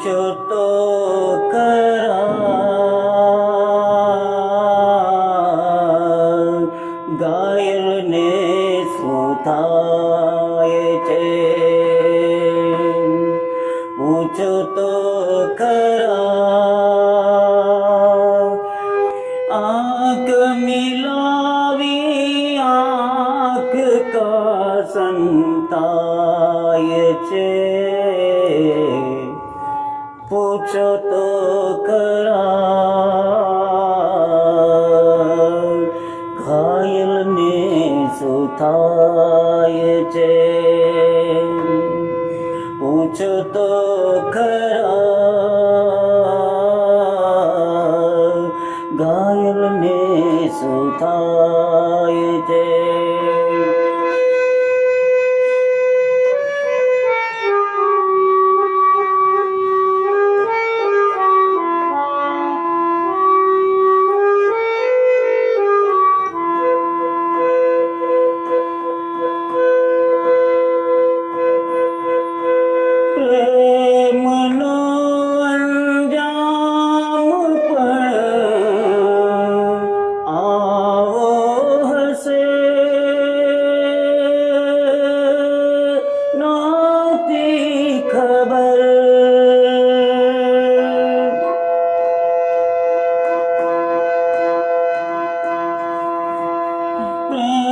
પૂછો તો ખરા ગાયલને શું થાય છે. પૂછો તો ખરા આંખ મિલાવી, આંખ કા સંતાય છે. પૂછો તો ખરા ઘાયલને શું થાય છે પૂછો પ્રેમનો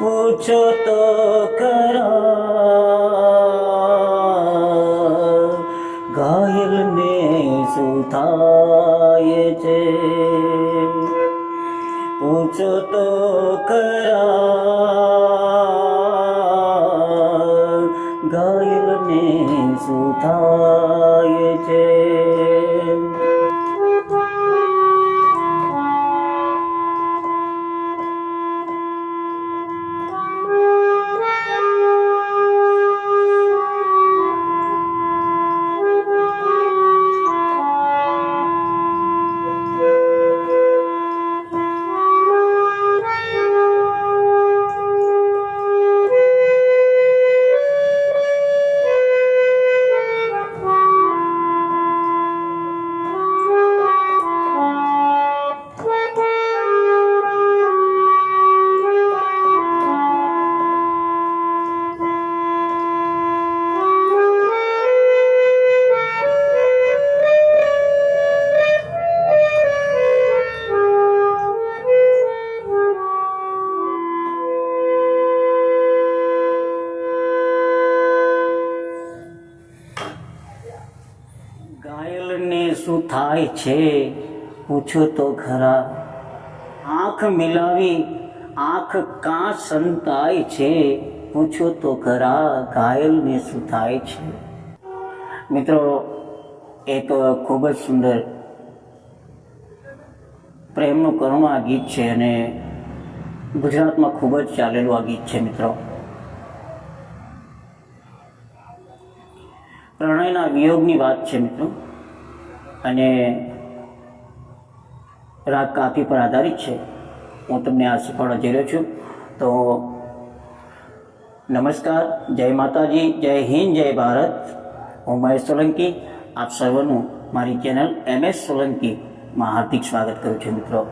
પૂછો તો ખરા. ઘાયલને શું થાય છે? પૂછો તો ખરા. શું થાય છે? પૂછો તો ખરા. આંખ મિલાવી, આંખ કાં સંતાય છે? પૂછો તો ખરા, ઘાયલને શું થાય છે? મિત્રો એક ખૂબ જ સુંદર પ્રેમનું કરુણ ગીત છે અને ગુજરાતમાં ખૂબ જ ચાલેલું આ ગીત છે, મિત્રો. પ્રણયના વિયોગની વાત છે, મિત્રો. અને રાગ કાફી પર આધારિત છે. હું તમને આ શીખવાડવા જઈ રહ્યો છું. તો નમસ્કાર, જય માતાજી, જય હિન્દ, જય ભારત. હું મહેશ સોલંકી, આપ સર્વનું મારી ચેનલ એમ એસ સોલંકીમાં હાર્દિક સ્વાગત કરું છું મિત્રો.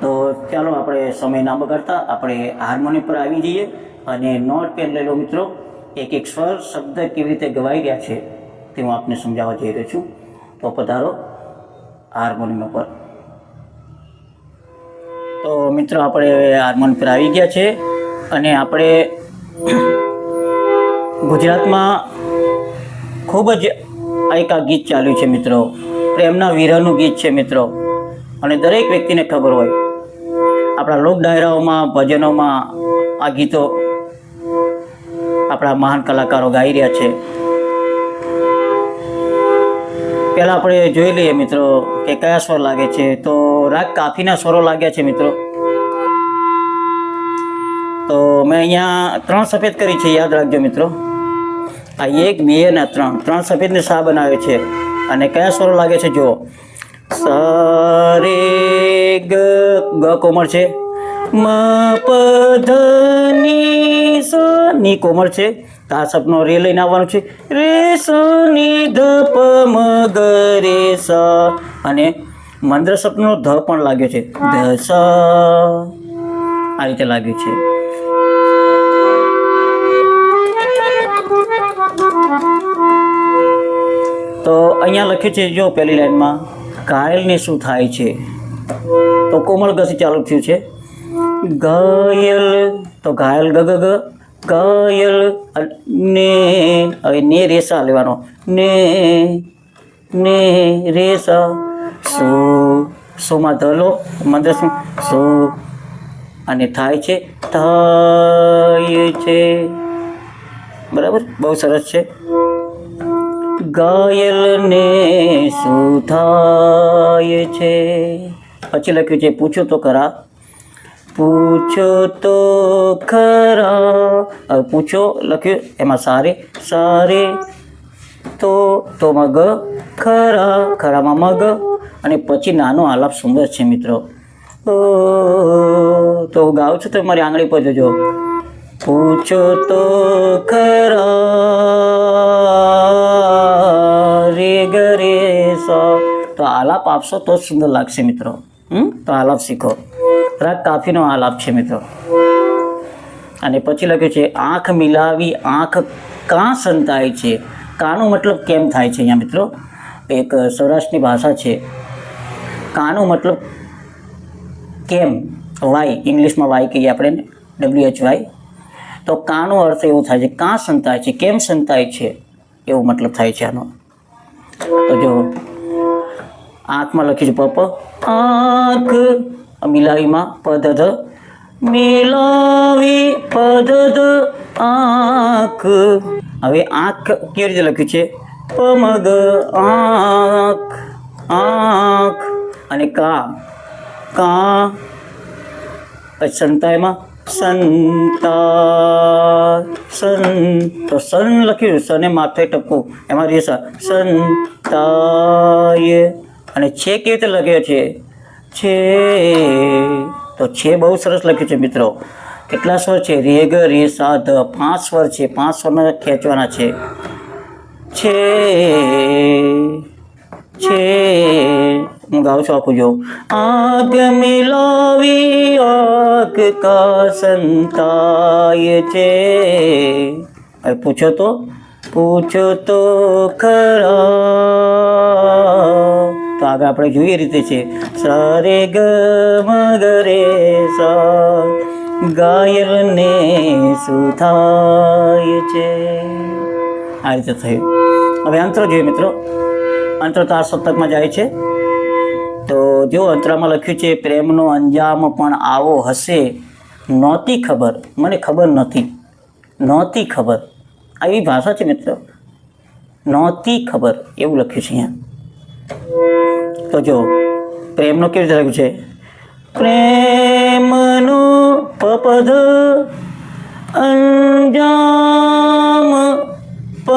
તો ચાલો આપણે સમય ના બગાડતા આપણે હાર્મોનિયમ પર આવી જઈએ અને નોટ પેન લઈ લો મિત્રો. એક એક સ્વર શબ્દ કેવી રીતે ગવાઈ ગયા છે તે હું આપને સમજાવવા જઈ રહ્યો છું. તો પધારો હાર્મોનિયમ ઉપર. તો મિત્રો, આપણે હાર્મોન પર આવી ગયા છે અને આપણે ગુજરાતમાં ખૂબ જ એક આ ગીત ચાલ્યું છે મિત્રો. પ્રેમના વિરહનું ગીત છે મિત્રો. અને દરેક વ્યક્તિને ખબર હોય, આપણા લોક ડાયરાઓમાં, ભજનોમાં આ ગીતો આપણા મહાન કલાકારો ગાઈ રહ્યા છે. પહેલાં આપણે જોઈ લઈએ મિત્રો કે કયા સ્વર લાગે છે. તો રાગ કાફીના સ્વરો લાગ્યા છે મિત્રો. તો મેં અહીંયા ત્રણ સફેદ કરી છે, યાદ રાખજો મિત્રો. આ એક, બે અને ત્રણ. ત્રણ સફેદને સા બનાવે છે. અને કયા સ્વરો લાગે છે જુઓ. સ, રે, ગ ગ કોમળ છે. મ, પ, ધ, ની, સ, ની કોમળ છે. આ સપનો રે લઈને આવવાનું છે. રે સ ની ધ પ મ ગ રે સ. અને મંદ્ર સપનો ધ પણ લાગ્યો છે. ધ સ. આ રીતે લાગ્યું છે. તો અહીંયા લખ્યું છે જો પહેલી લાઈનમાં ઘાયલને શું થાય છે? તો કોમળ ગસી ચાલુ થયું છે. ઘાયલ તો ઘાયલ ગ ગ ગ. ઘાયલ ને, હવે ને રેસા લેવાનો. ને ને રેસા. સો, સોમાં ધલો મંદર શું? સો. અને થાય છે થાય છે. બરાબર? બહુ સરસ છે. ઘાયલને શું થાય છે? પછી લખ્યું છે, પૂછો તો ખરા. પૂછો તો ખરા. પૂછો, લખ્યું, એમાં સારે સારે. તો તો મગ ખરા, ખરામાં મગ. અને પછી નાનો આલાપ સુંદર છે, મિત્રો. ઓ તો હું ગાઉં છું તો મારી આંગળી પર જોજો. પૂછો તો ખરા. રે, ગ, રે, સ. તો આલાપ આપશો તો જ સુંદર લાગશે, મિત્રો. હમ, તો આલાપ શીખો. રાગ કાફીનો આલાપ છે મિત્રો. અને પછી લખ્યું છે, આંખ મિલાવી, આંખ કાં સંતાય છે? કાનો મતલબ કેમ થાય છે? અહીંયા મિત્રો એક સૌરાષ્ટ્રની ભાષા છે, કાનો મતલબ કેમ? વાય. ઇંગ્લિશમાં વાય કહીએ આપણે, ડબલ્યુ એચ વાય. તો કાનો અર્થ એવો થાય છે, કાં સંતાય છે? કેમ સંતાય છે? એવો મતલબ થાય છે આનો. તો જો, આંખમાં લખ્યું છે, પપ, આંખ મિલાવીમાં પદ મિલાવી પદ આંખ. હવે આંખ કેવી રીતે લખ્યું છે? પમગ આંખ આંખ. અને કા કા. પછી સંતાયમાં સંતા. સન તો સન લખ્યું, સને માથે ટપકું. એમાં રેસા સંતાય. અને છે કેવી રીતે લખ્યો છે? છે? તો છે બહુ સરસ લખ્યું છે મિત્રો. કેટલા સ્વર છે? રેગ રે સા, ધ, પાંચ સ્વર છે. પાંચ સ્વરને ખેંચવાના છે. છે છે. હું ગાઉં છું આખું જો. આગ મિલાવી, આગ કા સંતાય છે. હવે પૂછો તો? પૂછો તો ખરા. તો આગળ આપણે જોઈએ રીતે છે. સરે ગ, મ, ગ, રે, સા ગાયલને શું થાય છે? આ રીતે થયું. હવે અંતરો જોઈએ મિત્રો. અંતર તાર સપ્તકમાં જાય છે. તો જો અંતરામાં લખ્યું છે, પ્રેમનો અંજામ પણ આવો હશે. નહોતી ખબર. મને ખબર નથી. નહોતી ખબર. આવી ભાષા છે મિત્રો. નહોતી ખબર. એવું લખ્યું છે અહીંયા. તો જો, પ્રેમનો કેવી રીતે લખ્યું છે. પ્રેમનો પપદ અંજામ પ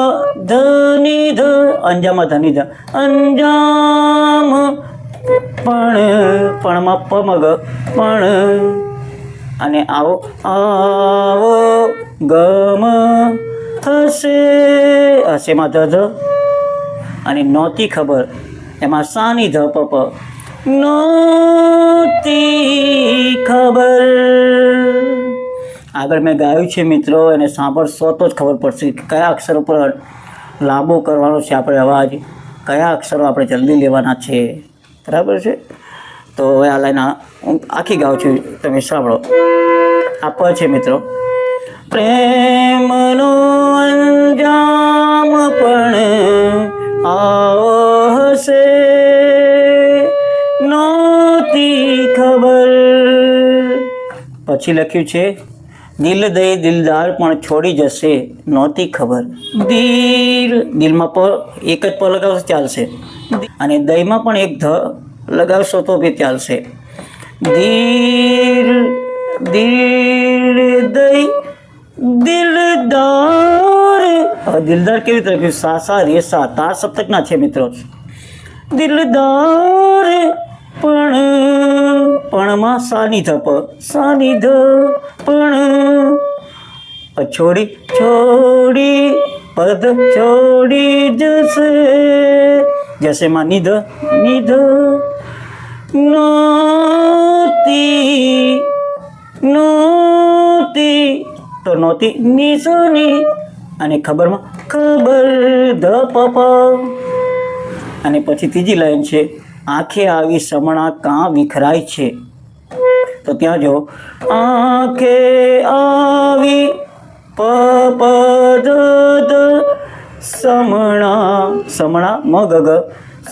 નિધ ધ ધનિધ, અંજામ પણ, પણમાં પમગ, પણ અને આવો આવો ગમ હશે હશેમાં ધ ધ અને નહોતી ખબર એમાં સાની ધ પ પ ખબર. આગળ મેં ગાયું છે મિત્રો, એને સાંભળશો તો જ ખબર પડશે કે કયા અક્ષર ઉપર લાંબો કરવાનો છે આપણે અવાજ, કયા અક્ષરો આપણે જલ્દી લેવાના છે. બરાબર છે? તો હવે આ લાઈન આખી ગાઉં છું, તમે સાંભળો. આ પ છે મિત્રો. પ્રેમનો અંજામ પણ આવો હશે નહોતી ખબર. પછી લખ્યું છે, દિલ દઈ દિલદાર પણ છોડી જશે. નહોતી ખબર. દિલ, દિલમાં પ, એક જ પ લગાવશો ચાલશે. અને દહીંમાં પણ એક ધ લગાવશો તો બી ચાલશે. દિલ દિલ દઈ દિલદાર. દિલદાર કેવી રીતે લખ્યું? સાસા, રેસા, તાર સપ્તકના છે મિત્રો. દિલદાર પણ પણમાં સાની ધપ, સાની ધ પણ. છોડી છોડી, પદ છોડી જશે. જશે માં નિધ નિધ. નોતી નોતી, તો નોતી નિસોની. અને ખબરમાં ખબર ધ પપ અને પછી ત્રીજી લાઈન છે, આંખે આવી સમણા કાં વિખરાય છે? તો ત્યાં જો આંખે આવી પ પ દ દ સમણા સમણા, મ, ગ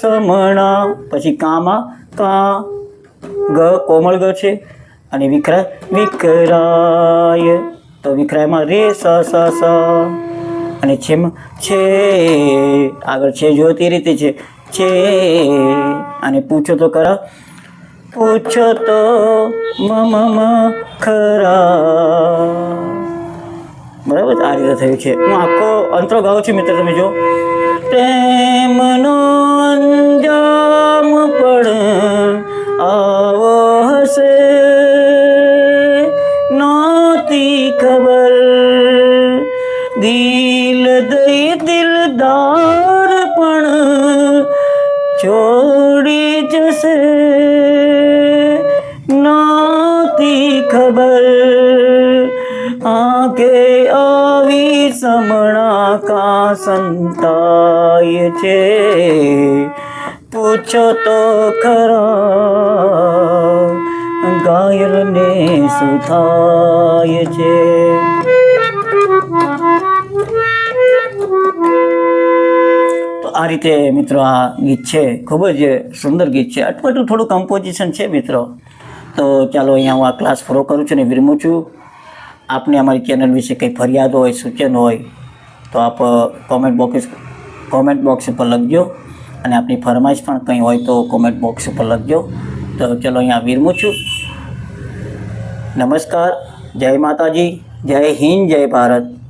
સમણા, પછી કામાં, કા, ગ, કોમળ ગ છે, અને વિખરાય વિખરાય. તો વિખરાયમાં રે, સ સ સ, અને છેમ, છે, આગળ છે જો તે રીતે છે. છે. અને પૂછો તો ખરા પૂછો તો મ મ મ ખરા. બરાબર? આ રીતે થયું છે. હું આખો અંતરો ગાઉં છું મિત્ર, તમે જો પ્રેમનો આવી સમણા કા સંતાય છે? પૂછો તો ખરા ગાયલને શું થાય છે? આ રીતે મિત્રો આ ગીત છે, ખૂબ જ સુંદર ગીત છે. અટપટું થોડું કમ્પોઝિશન છે મિત્રો. તો ચાલો અહીંયા હું આ ક્લાસ પૂરો કરું છું અને વિરમું છું. આપને અમારી ચેનલ વિશે કંઈ ફરિયાદ હોય, સૂચન હોય, તો આપ કોમેન્ટ બોક્સ કોમેન્ટ બોક્સ ઉપર લખજો. અને આપની ફરમાઈશ પણ કંઈ હોય તો કોમેન્ટ બોક્સ ઉપર લખજો. તો ચલો અહીંયા વિરમું છું નમસ્કાર. જય માતાજી. જય હિન્દ, જય ભારત.